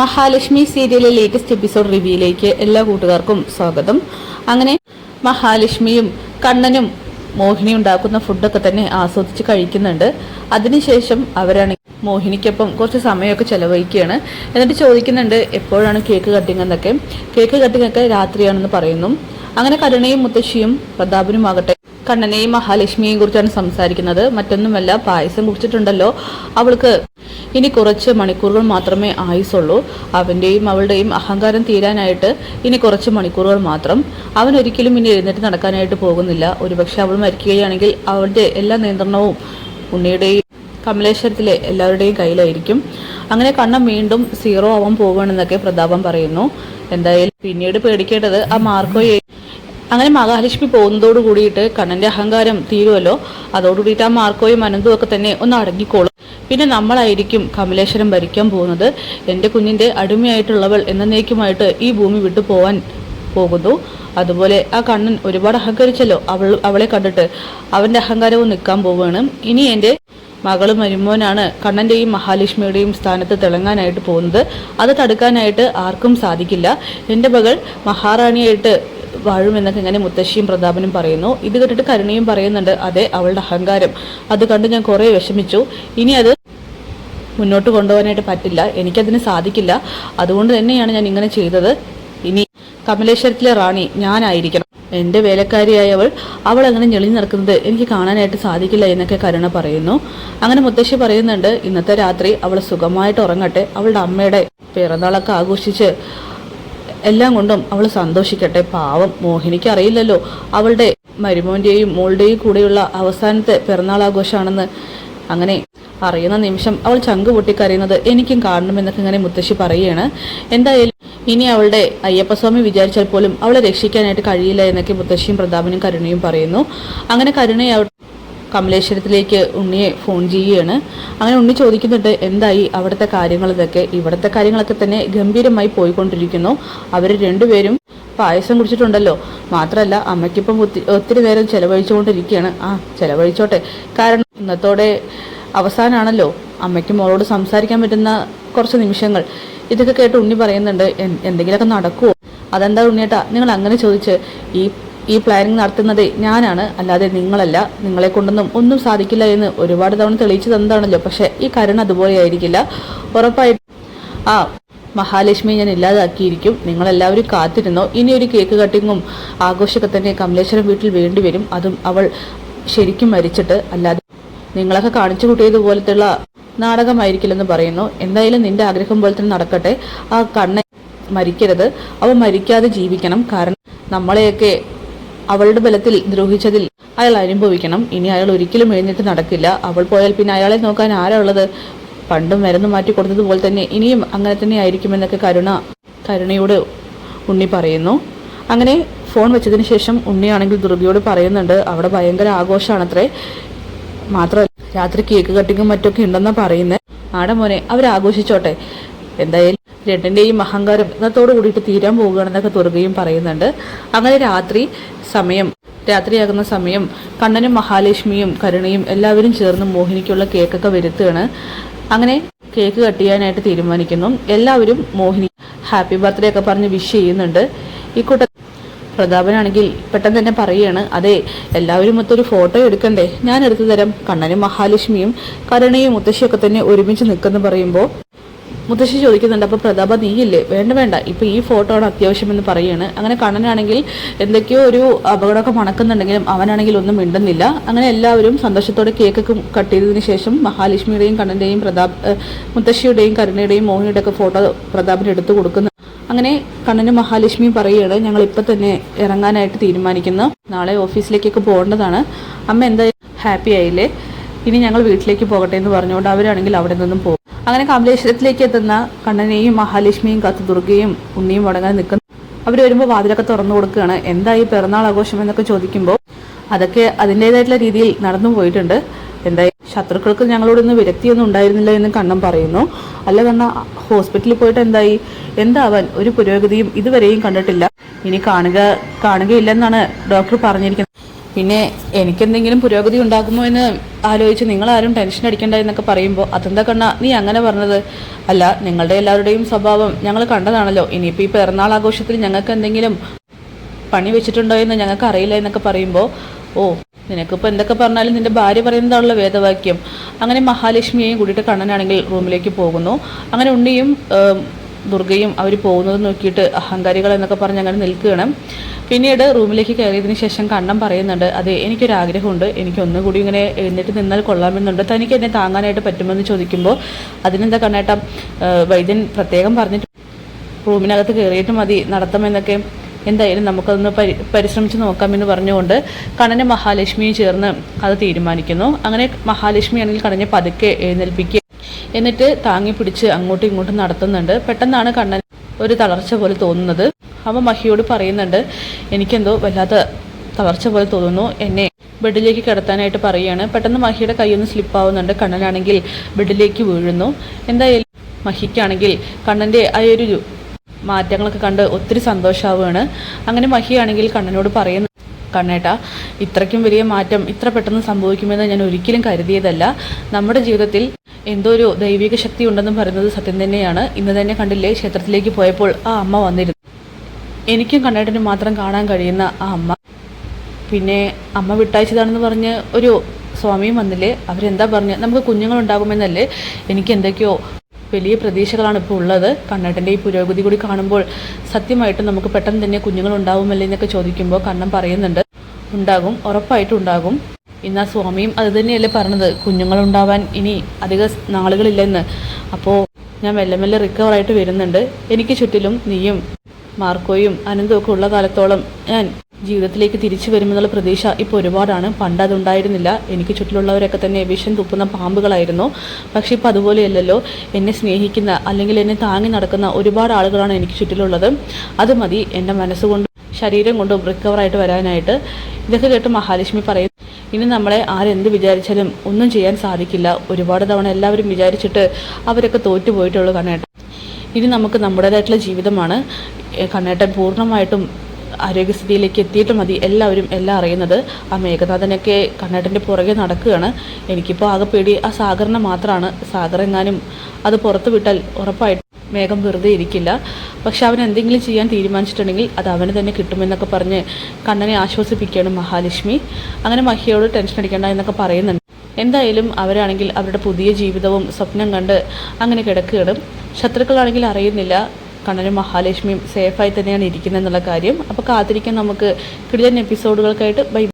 മഹാലക്ഷ്മി സീരിയലിലെ latest episode റിവ്യൂയിലേക്ക് എല്ലാ കൂട്ടുകാർക്കും സ്വാഗതം. അങ്ങനെ മഹാലക്ഷ്മിയും കണ്ണനും മോഹിനി ഉണ്ടാക്കുന്ന ഫുഡൊക്കെ തന്നെ ആസ്വദിച്ച് കഴിക്കുന്നുണ്ട്. അതിനുശേഷം അവരാണ് മോഹിനിക്കൊപ്പം കുറച്ച് സമയമൊക്കെ ചെലവഴിക്കുകയാണ്. എന്നിട്ട് ചോദിക്കുന്നുണ്ട് എപ്പോഴാണ് കേക്ക് കട്ടിങ് എന്നൊക്കെ? കേക്ക് കട്ടിങ് ഒക്കെ രാത്രിയാണെന്ന് പറയുന്നു. അങ്ങനെ കരുണയും മുത്തശ്ശിയും പ്രതാപനുമാകട്ടെ കണ്ണനെയും മഹാലക്ഷ്മിയെയും കുറിച്ചാണ് സംസാരിക്കുന്നത്. മറ്റൊന്നുമല്ല പായസം കുടിച്ചിട്ടുണ്ടല്ലോ. അവൾക്ക് ഇനി കുറച്ച് മണിക്കൂറുകൾ മാത്രമേ ആയുസുള്ളൂ അവന്റെയും അവളുടെയും അഹങ്കാരം തീരാനായിട്ട് ഇനി കുറച്ച് മണിക്കൂറുകൾ മാത്രം. അവൻ ഒരിക്കലും ഇനി എഴുന്നേറ്റ് നടക്കാനായിട്ട് പോകുന്നില്ല. ഒരുപക്ഷെ അവൾ മരിക്കുകയാണെങ്കിൽ അവളുടെ എല്ലാ നിയന്ത്രണവും ഉണ്ണിയുടെയും കമലേശ്വരത്തിലെ എല്ലാവരുടെയും കയ്യിലായിരിക്കും. അങ്ങനെ കണ്ണം വീണ്ടും സീറോ ആവാൻ പോകണമെന്നൊക്കെ പ്രതാപം പറയുന്നു. എന്തായാലും പിന്നീട് പേടിക്കേണ്ടത് ആ മാർക്കോയെ അങ്ങനെ മഹാലക്ഷ്മി പോകുന്നതോട് കൂടിയിട്ട് കണ്ണന്റെ അഹങ്കാരം തീരുമല്ലോ അതോടുകൂടിയിട്ട് ആ മാർക്കോയും അനന്തും ഒക്കെ തന്നെ ഒന്ന് അടങ്ങിക്കോളും. പിന്നെ നമ്മളായിരിക്കും കമലേശ്വരം ഭരിക്കാൻ പോകുന്നത്. എന്റെ കുഞ്ഞിന്റെ അടിമയായിട്ടുള്ളവൾ എന്നേക്കുമായിട്ട് ഈ ഭൂമി വിട്ടു പോവാൻ പോകുന്നു. അതുപോലെ ആ കണ്ണൻ ഒരുപാട് അഹങ്കരിച്ചല്ലോ അവൾ അവളെ കണ്ടിട്ട്. അവന്റെ അഹങ്കാരവും നിൽക്കാൻ പോവുകയാണ്. ഇനി എന്റെ മകൾ മരുമോനാണ് കണ്ണന്റെയും മഹാലക്ഷ്മിയുടെയും സ്ഥാനത്ത് തിളങ്ങാനായിട്ട് പോകുന്നത്. അത് തടുക്കാനായിട്ട് ആർക്കും സാധിക്കില്ല. എന്റെ മകൾ മഹാറാണിയായിട്ട് വാഴുമെന്നൊക്കെ ഇങ്ങനെ മുത്തശ്ശിയും പ്രതാപനും പറയുന്നു. ഇത് കേട്ടിട്ട് കരുണയും പറയുന്നുണ്ട് അതെ അവളുടെ അഹങ്കാരം. അത് കണ്ട് ഞാൻ കുറേ വിഷമിച്ചു. ഇനി അത് മുന്നോട്ട് കൊണ്ടുപോകാനായിട്ട് പറ്റില്ല. എനിക്കതിന് സാധിക്കില്ല. അതുകൊണ്ട് തന്നെയാണ് ഞാൻ ഇങ്ങനെ ചെയ്തത്. ഇനി കമലേശ്വരത്തിലെ റാണി ഞാനായിരിക്കണം. എന്റെ വേലക്കാരിയായവൾ അവൾ അങ്ങനെ ഞെളിഞ്ഞു നടക്കുന്നത് എനിക്ക് കാണാനായിട്ട് സാധിക്കില്ല എന്നൊക്കെ കരുണ പറയുന്നു. അങ്ങനെ മുത്തശ്ശി പറയുന്നുണ്ട് ഇന്നത്തെ രാത്രി അവൾ സുഖമായിട്ട് ഉറങ്ങട്ടെ. അവളുടെ അമ്മയുടെ പിറന്നാളൊക്കെ ആഘോഷിച്ച് എല്ലാം കൊണ്ടും അവൾ സന്തോഷിക്കട്ടെ. പാവം മോഹിനിക്ക് അറിയില്ലല്ലോ അവളുടെ മരുമോന്റെയും മോളുടെയും കൂടെയുള്ള അവസാനത്തെ പിറന്നാൾ ആഘോഷമാണെന്ന് അങ്ങനെ അറിയുന്ന നിമിഷം അവൾ ചങ്ക് പൊട്ടിക്കരയുന്നത് എനിക്കും കാണണമെന്നൊക്കെ ഇങ്ങനെ മുത്തശ്ശി പറയുകയാണ്. എന്തായാലും ഇനി അവളുടെ അയ്യപ്പസ്വാമി വിചാരിച്ചാൽ പോലും അവളെ രക്ഷിക്കാനായിട്ട് കഴിയില്ല എന്നൊക്കെ മുത്തശ്ശിയും പ്രതാപനും കരുണയും പറയുന്നു. അങ്ങനെ കരുണയെ അവ കമലേശ്വരത്തിലേക്ക് ഉണ്ണിയെ ഫോൺ ചെയ്യുകയാണ്. അങ്ങനെ ഉണ്ണി ചോദിക്കുന്നുണ്ട് എന്തായി അവിടുത്തെ കാര്യങ്ങൾ ഇതൊക്കെ ഇവിടുത്തെ കാര്യങ്ങളൊക്കെ തന്നെ ഗംഭീരമായി പോയിക്കൊണ്ടിരിക്കുന്നു. അവർ രണ്ടുപേരും പായസം കുടിച്ചിട്ടുണ്ടല്ലോ. മാത്രമല്ല അമ്മയ്ക്കിപ്പം ഒത്തിരി ഒത്തിരി നേരം ചെലവഴിച്ചുകൊണ്ടിരിക്കുകയാണ്. ആ ചെലവഴിച്ചോട്ടെ. കാരണം ഇന്നത്തോടെ അവസാനാണല്ലോ അമ്മയ്ക്ക് മോളോട് സംസാരിക്കാൻ പറ്റുന്ന കുറച്ച് നിമിഷങ്ങൾ. ഇതൊക്കെ കേട്ട് ഉണ്ണി പറയുന്നുണ്ട് "എൻ- എന്തെങ്കിലുമൊക്കെ നടക്കുമോ അതെന്താ ഉണ്ണിയേട്ടാ നിങ്ങൾ അങ്ങനെ ചോദിച്ച് ഈ ഈ പ്ലാനിങ് നടത്തുന്നത് ഞാനാണ്. അല്ലാതെ നിങ്ങളല്ല. നിങ്ങളെ കൊണ്ടൊന്നും ഒന്നും സാധിക്കില്ല എന്ന് ഒരുപാട് തവണ തെളിയിച്ചു തന്നതാണല്ലോ പക്ഷെ ഈ കരുണ അതുപോലെ ആയിരിക്കില്ല. ഉറപ്പായിട്ട് ആ മഹാലക്ഷ്മി ഞാൻ ഇല്ലാതാക്കിയിരിക്കും. നിങ്ങളെല്ലാവരും കാത്തിരുന്നോ? ഇനി ഒരു കേക്ക് കട്ടിങ്ങും ആഘോഷമൊക്കെ തന്നെ കമലേശ്വരം വീട്ടിൽ വേണ്ടിവരും അതും അവൾ ശരിക്കും മരിച്ചിട്ട് അല്ലാതെ നിങ്ങളൊക്കെ കാണിച്ചു കൂട്ടിയതുപോലത്തുള്ള നാടകമായിരിക്കില്ലെന്ന് പറയുന്നു. എന്തായാലും നിന്റെ ആഗ്രഹം പോലെ തന്നെ നടക്കട്ടെ. ആ കണ്ണ മരിക്കരുത്. അവ മരിക്കാതെ ജീവിക്കണം. കാരണം നമ്മളെയൊക്കെ അവളുടെ ബലത്തിൽ ദ്രോഹിച്ചതിൽ അയാൾ അനുഭവിക്കണം. ഇനി അയാൾ ഒരിക്കലും എഴുന്നേറ്റ് നടക്കില്ല. അവൾ പോയാൽ പിന്നെ അയാളെ നോക്കാൻ ആരാ ഉള്ളത്? പണ്ടും മരുന്ന് മാറ്റി കൊടുത്തതുപോലെ തന്നെ ഇനിയും അങ്ങനെ തന്നെ ആയിരിക്കുമെന്നൊക്കെ കരുണ കരുണയോട് ഉണ്ണി പറയുന്നു. അങ്ങനെ ഫോൺ വെച്ചതിന് ശേഷം ഉണ്ണിയാണെങ്കിൽ ദുർഗയോട് പറയുന്നുണ്ട് അവിടെ ഭയങ്കര ആഘോഷമാണത്രേ മാത്രമല്ല രാത്രി കേക്ക് കട്ടിങ്ങും മറ്റൊക്കെ ഉണ്ടെന്നാ പറയുന്നത് ആടെ മോനെ അവർ എന്തായാലും രണ്ടിന്റെയും അഹങ്കാരം ഇന്നത്തോടു കൂടിയിട്ട് തീരാൻ പോവുകയാണെന്നൊക്കെ തുറകയും പറയുന്നുണ്ട്. അങ്ങനെ രാത്രി സമയം രാത്രിയാകുന്ന സമയം കണ്ണനും മഹാലക്ഷ്മിയും കരുണയും എല്ലാവരും ചേർന്ന് മോഹിനിക്കുള്ള കേക്കൊക്കെ വരുത്തുകയാണ്. അങ്ങനെ കേക്ക് കട്ടിയാനായിട്ട് തീരുമാനിക്കുന്നു. എല്ലാവരും മോഹിനി ഹാപ്പി ബർത്ത്ഡേ ഒക്കെ പറഞ്ഞ് വിഷ് ചെയ്യുന്നുണ്ട്. ഈ കൂട്ട പ്രതാപനാണെങ്കിൽ പെട്ടെന്ന് തന്നെ പറയുകയാണ് അതെ എല്ലാവരും മൊത്തൊരു ഫോട്ടോ എടുക്കണ്ടേ? ഞാൻ എടുത്തു തരാം. കണ്ണനും മഹാലക്ഷ്മിയും കരുണയും മുത്തശ്ശിയൊക്കെ തന്നെ ഒരുമിച്ച് നിൽക്കുന്നു പറയുമ്പോൾ മുത്തശ്ശി ചോദിക്കുന്നുണ്ട് അപ്പോൾ പ്രതാപ നീയില്ലേ? വേണ്ട വേണ്ട. ഇപ്പോൾ ഈ ഫോട്ടോ ആണ് അത്യാവശ്യമെന്ന് പറയുകയാണ് അങ്ങനെ കണ്ണനാണെങ്കിൽ എന്തൊക്കെയോ ഒരു അപകടമൊക്കെ മണക്കുന്നുണ്ടെങ്കിലും അവനാണെങ്കിൽ ഒന്നും മിണ്ടുന്നില്ല. അങ്ങനെ എല്ലാവരും സന്തോഷത്തോടെ കേക്കൊക്കെ കട്ട് ചെയ്തതിന് ശേഷം മഹാലക്ഷ്മിയുടെയും കണ്ണന്റെയും പ്രതാപ് മുത്തശ്ശിയുടെയും കരുണയുടെയും മോഹിനിയുടെ ഒക്കെ ഫോട്ടോ പ്രതാപിന് എടുത്തു കൊടുക്കുന്നു. അങ്ങനെ കണ്ണന് മഹാലക്ഷ്മിയും പറയുകയാണ് ഞങ്ങൾ ഇപ്പം തന്നെ ഇറങ്ങാനായിട്ട് തീരുമാനിക്കുന്നു. നാളെ ഓഫീസിലേക്കൊക്കെ പോകേണ്ടതാണ്. അമ്മ എന്തായാലും ഹാപ്പി ആയില്ലേ? ഇനി ഞങ്ങൾ വീട്ടിലേക്ക് പോകട്ടെ എന്ന് പറഞ്ഞുകൊണ്ട് അവരാണെങ്കിൽ അവിടെ നിന്നും പോകും. അങ്ങനെ കമലേശ്വരത്തിലേക്ക് എത്തുന്ന കണ്ണനെയും മഹാലക്ഷ്മിയും കത്തുദുർഗയും ഉണ്ണിയും വടങ്ങാൻ നിൽക്കുന്നു. അവർ വരുമ്പോൾ വാതിലൊക്കെ തുറന്നു കൊടുക്കുകയാണ്. എന്തായി പിറന്നാൾ ആഘോഷം എന്നൊക്കെ ചോദിക്കുമ്പോൾ അതൊക്കെ അതിന്റെതായിട്ടുള്ള രീതിയിൽ നടന്നു പോയിട്ടുണ്ട്. എന്തായി ശത്രുക്കൾക്ക് ഞങ്ങളോടൊന്നും വിരക്തിയൊന്നും ഉണ്ടായിരുന്നില്ല എന്ന് കണ്ണം പറയുന്നു. അല്ല കണ്ണ ഹോസ്പിറ്റലിൽ പോയിട്ട് എന്തായി? എന്താവാൻ? ഒരു പുരോഗതിയും ഇതുവരെയും കണ്ടിട്ടില്ല. ഇനി കാണുക കാണുകയില്ലെന്നാണ് ഡോക്ടർ പറഞ്ഞിരിക്കുന്നത്. പിന്നെ എനിക്കെന്തെങ്കിലും പുരോഗതി ഉണ്ടാകുമോ എന്ന് ആലോചിച്ച് നിങ്ങളാരും ടെൻഷൻ അടിക്കണ്ട എന്നൊക്കെ പറയുമ്പോൾ അതെന്താ കണ്ണ നീ അങ്ങനെ പറഞ്ഞത്? അല്ല നിങ്ങളുടെ എല്ലാവരുടെയും സ്വഭാവം ഞങ്ങൾ കണ്ടതാണല്ലോ. ഇനിയിപ്പോൾ ഈ പിറന്നാൾ ആഘോഷത്തിൽ ഞങ്ങൾക്ക് എന്തെങ്കിലും പണി വെച്ചിട്ടുണ്ടോ എന്ന് ഞങ്ങൾക്ക് അറിയില്ല എന്നൊക്കെ പറയുമ്പോൾ ഓ നിനക്കിപ്പോൾ എന്തൊക്കെ പറഞ്ഞാലും നിന്റെ ഭാര്യ പറയുന്നതാണല്ലോ വേദവാക്യം. അങ്ങനെ മഹാലക്ഷ്മിയെയും കൂടിയിട്ട് കണ്ണനാണെങ്കിൽ റൂമിലേക്ക് പോകുന്നു. അങ്ങനെ ഉണ്ണിയും ദുർഗയും അവർ പോകുന്നത് നോക്കിയിട്ട് അഹങ്കാരികൾ എന്നൊക്കെ പറഞ്ഞ് അങ്ങനെ നിൽക്കുകയാണ്. പിന്നീട് റൂമിലേക്ക് കയറിയതിന് ശേഷം കണ്ണം പറയുന്നുണ്ട് അതെ എനിക്കൊരാഗ്രഹമുണ്ട്. എനിക്ക് ഒന്നുകൂടി ഇങ്ങനെ എഴുന്നേറ്റ് നിന്നാൽ കൊള്ളാമെന്നുണ്ട്. തനിക്ക് എന്നെ താങ്ങാനായിട്ട് പറ്റുമെന്ന് ചോദിക്കുമ്പോൾ അതിനെന്താ കണ്ണേട്ടം? വൈദ്യൻ പ്രത്യേകം പറഞ്ഞിട്ട് റൂമിനകത്ത് കയറിയിട്ട് മതി നടത്തമെന്നൊക്കെ എന്തായാലും നമുക്കതൊന്ന് പരി പരിശ്രമിച്ച് നോക്കാമെന്ന് പറഞ്ഞുകൊണ്ട് കണ്ണന് മഹാലക്ഷ്മിയും ചേർന്ന് അത് തീരുമാനിക്കുന്നു. അങ്ങനെ മഹാലക്ഷ്മി ആണെങ്കിൽ കണ്ണനെ പതുക്കെ എഴുന്നേൽപ്പിക്കുക എന്നിട്ട് താങ്ങി പിടിച്ച് അങ്ങോട്ടും ഇങ്ങോട്ടും നടത്തുന്നുണ്ട്. പെട്ടെന്നാണ് കണ്ണൻ ഒരു തളർച്ച പോലെ തോന്നുന്നത്. അവൻ മഹിയോട് പറയുന്നുണ്ട് എനിക്കെന്തോ വല്ലാത്ത തളർച്ച പോലെ തോന്നുന്നു. എന്നെ ബെഡിലേക്ക് കിടത്താനായിട്ട് പറയുകയാണ്. പെട്ടെന്ന് മഹിയുടെ കൈ കൈയൊന്ന് സ്ലിപ്പാവുന്നുണ്ട് കണ്ണനാണെങ്കിൽ ബെഡിലേക്ക് വീഴുന്നു. എന്തായാലും മഹിക്കാണെങ്കിൽ കണ്ണന്റെ ആ ഒരു മാറ്റങ്ങളൊക്കെ കണ്ട് ഒത്തിരി സന്തോഷമാവുകയാണ് അങ്ങനെ മഹിയാണെങ്കിൽ കണ്ണനോട് പറയുന്നു കണ്ണേട്ട ഇത്രയ്ക്കും വലിയ മാറ്റം ഇത്ര പെട്ടെന്ന് സംഭവിക്കുമെന്ന് ഞാൻ ഒരിക്കലും കരുതിയതല്ല. നമ്മുടെ ജീവിതത്തിൽ എന്തോ ഒരു ദൈവിക ശക്തി ഉണ്ടെന്ന് പറയുന്നത് സത്യം തന്നെയാണ്. ഇന്ന് തന്നെ കണ്ടില്ലേ ക്ഷേത്രത്തിലേക്ക് പോയപ്പോൾ ആ അമ്മ വന്നിരുന്നു. എനിക്കും കണ്ണേട്ടനും മാത്രം കാണാൻ കഴിയുന്ന ആ അമ്മ. പിന്നെ അമ്മ വിട്ടയച്ചതാണെന്ന് പറഞ്ഞ് ഒരു സ്വാമിയും വന്നില്ലേ അവരെന്താ പറഞ്ഞ് നമുക്ക് കുഞ്ഞുങ്ങളുണ്ടാകുമെന്നല്ലേ എനിക്ക് എന്തൊക്കെയോ വലിയ പ്രതീക്ഷകളാണ് ഇപ്പോൾ ഉള്ളത്. കണ്ണേട്ടന്റെ ഈ പുരോഗതി കൂടി കാണുമ്പോൾ സത്യമായിട്ടും നമുക്ക് പെട്ടെന്ന് തന്നെ കുഞ്ഞുങ്ങളുണ്ടാവുമല്ലേ എന്നൊക്കെ ചോദിക്കുമ്പോൾ കണ്ണൻ പറയുന്നുണ്ട്. ഉണ്ടാകും ഉറപ്പായിട്ടും ഉണ്ടാകും. ഇന്ന് ആ സ്വാമിയും അത് തന്നെയല്ലേ പറഞ്ഞത്. കുഞ്ഞുങ്ങളുണ്ടാവാൻ ഇനി അധിക നാളുകളില്ലെന്ന്. അപ്പോൾ ഞാൻ മെല്ലെ മെല്ലെ റിക്കവർ ആയിട്ട് വരുന്നുണ്ട്. എനിക്ക് ചുറ്റിലും നീയും മാർക്കോയും അനന്തവും ഒക്കെ ഉള്ള കാലത്തോളം ഞാൻ ജീവിതത്തിലേക്ക് തിരിച്ചു വരുമെന്നുള്ള പ്രതീക്ഷ ഇപ്പോൾ ഒരുപാടാണ്. പണ്ട് അതുണ്ടായിരുന്നില്ല. എനിക്ക് ചുറ്റിലുള്ളവരൊക്കെ തന്നെ വിഷം തുപ്പുന്ന പാമ്പുകളായിരുന്നു. പക്ഷേ ഇപ്പോൾ അതുപോലെയല്ലല്ലോ. എന്നെ സ്നേഹിക്കുന്ന അല്ലെങ്കിൽ എന്നെ താങ്ങി നടക്കുന്ന ഒരുപാട് ആളുകളാണ് എനിക്ക് ചുറ്റിലുള്ളത്. അത് മതി. എന്റെ മനസ്സുകൊണ്ടും ശരീരം കൊണ്ടും റിക്കവറായിട്ട് വരാനായിട്ട്. ഇതൊക്കെ കേട്ട് മഹാലക്ഷ്മി പറയും ഇനി നമ്മളെ ആരെന്ത് വിചാരിച്ചാലും ഒന്നും ചെയ്യാൻ സാധിക്കില്ല. ഒരുപാട് തവണ എല്ലാവരും വിചാരിച്ചിട്ട് അവരൊക്കെ തോറ്റുപോയിട്ടുള്ളൂ കണ്ണേട്ടൻ. ഇനി നമുക്ക് നമ്മുടേതായിട്ടുള്ള ജീവിതമാണ്. കണ്ണേട്ടൻ പൂർണമായിട്ടും ആരോഗ്യസ്ഥിതിയിലേക്ക് എത്തിയിട്ട് മതി. എല്ലാവരും എല്ലാം അറിയുന്നത് ആ മേഘനാഥനൊക്കെ കണ്ണേട്ടന്റെ പുറകെ നടക്കുകയാണ്. എനിക്കിപ്പോൾ ആകെ പേടി. ആ സാഗറിനെ മാത്രമാണ് സാഗർ എങ്ങാനും അത് പുറത്തു വിട്ടാൽ ഉറപ്പായിട്ടും മേഘം വെറുതെ ഇരിക്കില്ല. പക്ഷെ അവൻ എന്തെങ്കിലും ചെയ്യാൻ തീരുമാനിച്ചിട്ടുണ്ടെങ്കിൽ അത് അവന് തന്നെ കിട്ടുമെന്നൊക്കെ പറഞ്ഞ് കണ്ണനെ ആശ്വസിപ്പിക്കുകയാണ് മഹാലക്ഷ്മി. അങ്ങനെ മഹിയോട് ടെൻഷൻ അടിക്കേണ്ട എന്നൊക്കെ പറയുന്നുണ്ട്. എന്തായാലും അവരാണെങ്കിൽ അവരുടെ പുതിയ ജീവിതവും സ്വപ്നം കണ്ട് അങ്ങനെ കിടക്കുകയാണ്. ശത്രുക്കളാണെങ്കിൽ അറിയുന്നില്ല. കണ്ണനും മഹാലക്ഷ്മിയും സേഫായി തന്നെയാണ് ഇരിക്കുന്നത് എന്നുള്ള കാര്യം. അപ്പോൾ കാത്തിരിക്കാൻ നമുക്ക്. കിടിലൻ എപ്പിസോഡുകൾക്കായിട്ട് ബൈ